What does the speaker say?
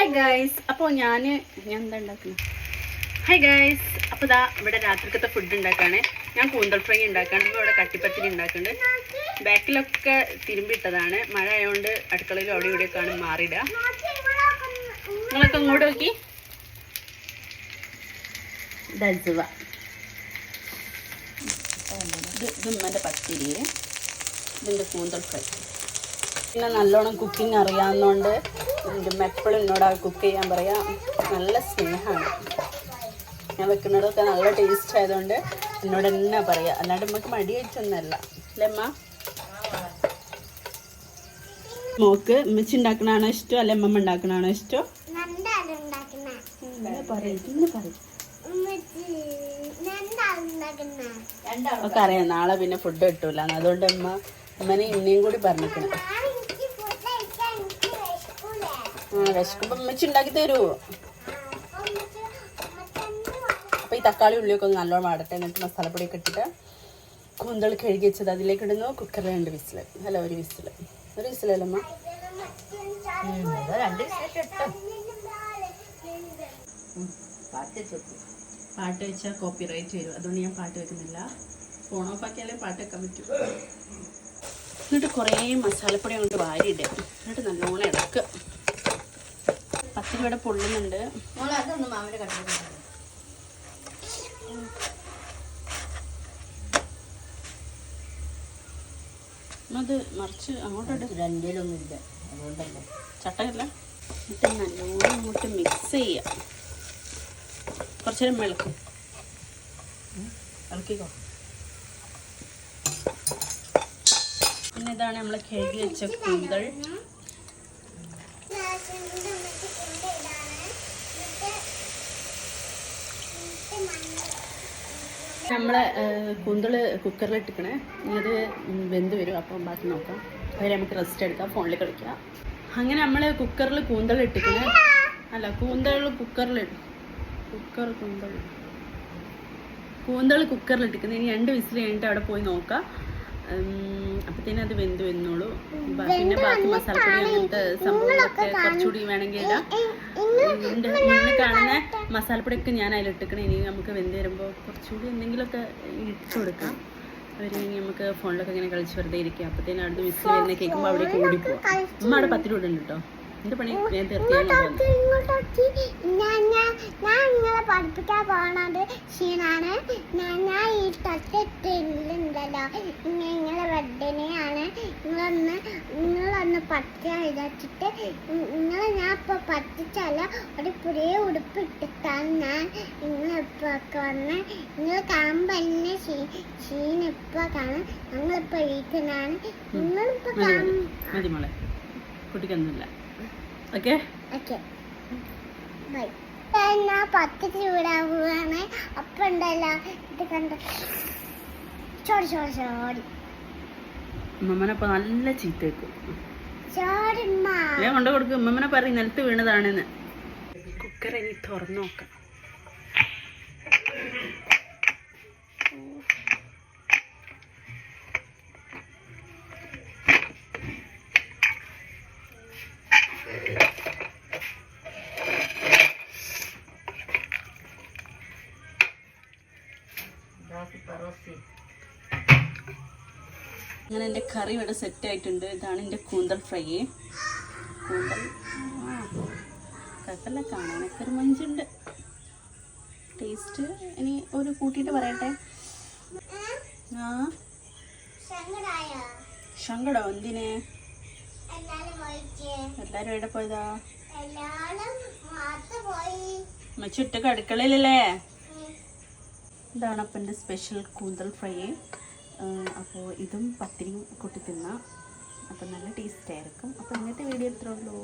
Hi guys അപ്പോൾ ഞാൻ ഞാൻ എന്താ ഉണ്ടാക്കുന്നത് ഹായ് ഗൈസ് അപ്പോൾ ഇതാ ഇവിടെ രാത്രിക്കത്തെ ഫുഡ് ഉണ്ടാക്കാണ്. ഞാൻ കൂന്തൽ ഫ്രൈ ഉണ്ടാക്കുകയാണ് ഇപ്പോൾ ഇവിടെ കട്ടിപ്പത്തിരി ഉണ്ടാക്കുന്നുണ്ട്. ബാക്കിലൊക്കെ തിരുമ്പിട്ടതാണ് മഴ ആയതുകൊണ്ട് അടുക്കളയിലും അവിടെ ഇവിടെയൊക്കെയാണ് മാറിയിടുക നിങ്ങളൊക്കെ ഇങ്ങോട്ട് നോക്കി. ദജുവ ഉമ്മന്റെ പത്തിരി? ഇതിന്റെ കൂന്തൽ ഫ്രൈ? പിന്നെ നല്ലോണം കുക്കിംഗ് അറിയാവുന്നതുകൊണ്ട് എന്റെ എപ്പോഴും എന്നോട് ആ കുക്ക് ചെയ്യാൻ പറയാം. നല്ല സ്നേഹമാണ്. ഞാൻ വെക്കുന്നതൊക്കെ നല്ല ടേസ്റ്റ് ആയതുകൊണ്ട് എന്നോട് തന്നെ പറയാം. അല്ലാണ്ട് നമുക്ക് മടിയായിട്ടൊന്നല്ല അല്ലേ അമ്മ മോക്ക് ഉമ്മച്ചി ഉണ്ടാക്കണാണോ ഇഷ്ടം? അല്ലെ അമ്മമ്മ ഉണ്ടാക്കണാണോ ഇഷ്ടം? ഒക്കെ അറിയാം. നാളെ പിന്നെ ഫുഡ് കിട്ടൂല. അതുകൊണ്ട് അമ്മ അമ്മനെ ഇന്നയും കൂടി പറഞ്ഞിരിക്കണം ആ വിശക്കുമ്പോ ഉമ്മച്ചി ഉണ്ടാക്കി തരുമോ അപ്പൊ ഈ തക്കാളി ഉള്ളിയൊക്കെ ഒന്ന് നല്ലോണം വാടട്ടെ എന്നിട്ട് മസാലപ്പൊടിയൊക്കെ ഇട്ടിട്ട് കൂന്തൾ കഴുകി വെച്ചത് അതിലേക്ക് ഇടുന്നു. കുക്കറിൽ രണ്ട് വിസിൽ അല്ല ഒരു വിസിൽ ഒരു വിസിലല്ലമ്മ രണ്ട് പാട്ട് വെച്ചാൽ കോപ്പി റൈറ്റ് വരും. അതുകൊണ്ട് ഞാൻ പാട്ട് വെക്കുന്നില്ല. ഫോൺ ഓഫ് ആക്കിയാലേ പാട്ട് വെക്കാൻ പറ്റൂ. എന്നിട്ട് കുറേ മസാലപ്പൊടി അങ്ങോട്ട് വാരിയിടുക എന്നിട്ട് നല്ലോണം ഇളക്കുക പത്തിരി ഇവിടെ പൊള്ളുന്നുണ്ട്. അത് മറിച്ച് അങ്ങോട്ടോട്ട് രണ്ടിലൊന്നും ഇല്ല. അതുകൊണ്ടല്ലേ. ചട്ടയല്ല. എന്നിട്ട് നല്ലോണം അങ്ങോട്ട് മിക്സ് ചെയ്യാം. കുറച്ച് നേരം ഇളക്കും ഇളക്കിക്കോ. പിന്നെ ഇതാണ് നമ്മൾ കഴുകി വെച്ച കൂന്തൾ. നമ്മളെ കുന്തൾ കുക്കറിൽ ഇട്ടിക്കണേ ഇത് വെന്ത് വരും അപ്പം ബാക്കി നോക്കാം അതിൽ നമുക്ക് റെസ്റ്റ് എടുക്കാം ഫോണിൽ കളിക്കാം അങ്ങനെ നമ്മൾ കുക്കറിൽ കൂന്തൾ ഇട്ടിക്കണേ അല്ല കൂന്തൾ കുക്കറിൽ കുക്കർ കൂന്തൾ കൂന്തൾ കുക്കറിൽ ഇട്ടിക്കുന്നത് ഇനി രണ്ട് വിസിൽ കഴിഞ്ഞിട്ട് അവിടെ പോയി നോക്കാം അപ്പത്തേനും അത് വെന്ത് വന്നോളൂ പിന്നെ ബാക്കി മസാലപ്പൊടി അങ്ങനത്തെ സംഭവങ്ങളൊക്കെ കുറച്ചുകൂടി വേണമെങ്കിൽ ഇടാം കാണുന്ന മസാലപ്പൊടിയൊക്കെ ഞാൻ അതിലിട്ടിക്കണം ഇനി നമുക്ക് വെന്ത് വരുമ്പോൾ കുറച്ചുകൂടി എന്തെങ്കിലുമൊക്കെ ഇട്ട് കൊടുക്കാം. അവരിനി നമുക്ക് ഫോണിലൊക്കെ ഇങ്ങനെ കളിച്ച് വെറുതെ ഇരിക്കുക. അപ്പത്തേനും അവിടുന്ന് മിസ് വരുന്ന കേൾക്കുമ്പോൾ അവിടെ ഓടിപ്പോകും അമ്മ അവിടെ പത്ത് രൂപ ഉണ്ട് കേട്ടോ എന്റെ പണി ഞാൻ തീർച്ചയായിട്ടും ഞാൻ ഞാൻ ഞാൻ നിങ്ങളെ പഠിപ്പിക്കാൻ പോണത് ക്ഷീണാണ് ഞാൻ ഞാൻ ഈ തട്ടിട്ടുണ്ടല്ലോ നിങ്ങളെ ബർത്ത്ഡേയാണ് നിങ്ങളൊന്ന് പറ്റിയ വിചാരിച്ചിട്ട് നിങ്ങളെ ഞാൻ ഇപ്പോൾ പറ്റിച്ചല്ല ഒരു പുതിയ ഉടുപ്പ് ഇട്ടിട്ടാണ് ഞാൻ നിങ്ങളിപ്പൊക്കെ വന്ന്. നിങ്ങൾ കാണുമ്പോൾ എന്നെ ക്ഷീ ക്ഷീണം ഇപ്പോൾ കാണാം. ഞങ്ങളിപ്പോൾ വീട്ടിലാണ് നിങ്ങളിപ്പോൾ കാണും മതി മതി. മോളെ. കുട്ടിക്കൊന്നുമില്ല ഓക്കെ? ഓക്കെ. ബൈ. ഞാൻ പത്ത് ചൂടാവുകയാണ്. അപ്പം ഉണ്ടല്ലോ. ഇത് കണ്ട? ചോടി ചോടി ചോടി. ഉമ്മമ്മനെ അപ്പോൾ നല്ല ചീത്ത വെക്കും ചോടിമ്മ ഞാൻ കൊണ്ടു കൊടുക്കും. ഉമ്മമ്മനെ പറയും നിലത്ത് വീണതാണെന്ന്. കുക്കർ ഇനി തുറന്നു നോക്കാം. പറോസി അങ്ങനെ എന്റെ കറി ഇവിടെ സെറ്റ് ആയിട്ടുണ്ട്. ഇതാണ് എന്റെ കൂന്തൽ ഫ്രൈ. കൂന്തൽ? കുഴപ്പമില്ല. കാണാനൊക്കെ ഒരു മഞ്ചുണ്ട് ടേസ്റ്റ് ഇനി ഒരു കൂട്ടിയിട്ട് പറയട്ടെ? ആ. എന്തിനെ സങ്കടോ. എന്തിന്? എല്ലാരും എവിടെ പോയതാ? മച്ചുറ്റക്ക് അടുക്കളയിലല്ലേ? ഇതാണ് അപ്പം എന്റെ സ്പെഷ്യൽ കൂന്തൽ ഫ്രൈ. അപ്പോൾ ഇതും പത്തിരിയും കൂട്ടി തിന്നാം. അപ്പം നല്ല ടേസ്റ്റ് ആയിരിക്കും. അപ്പോൾ ഇന്നത്തെ വീഡിയോ ഇത്രേ ഉള്ളൂ.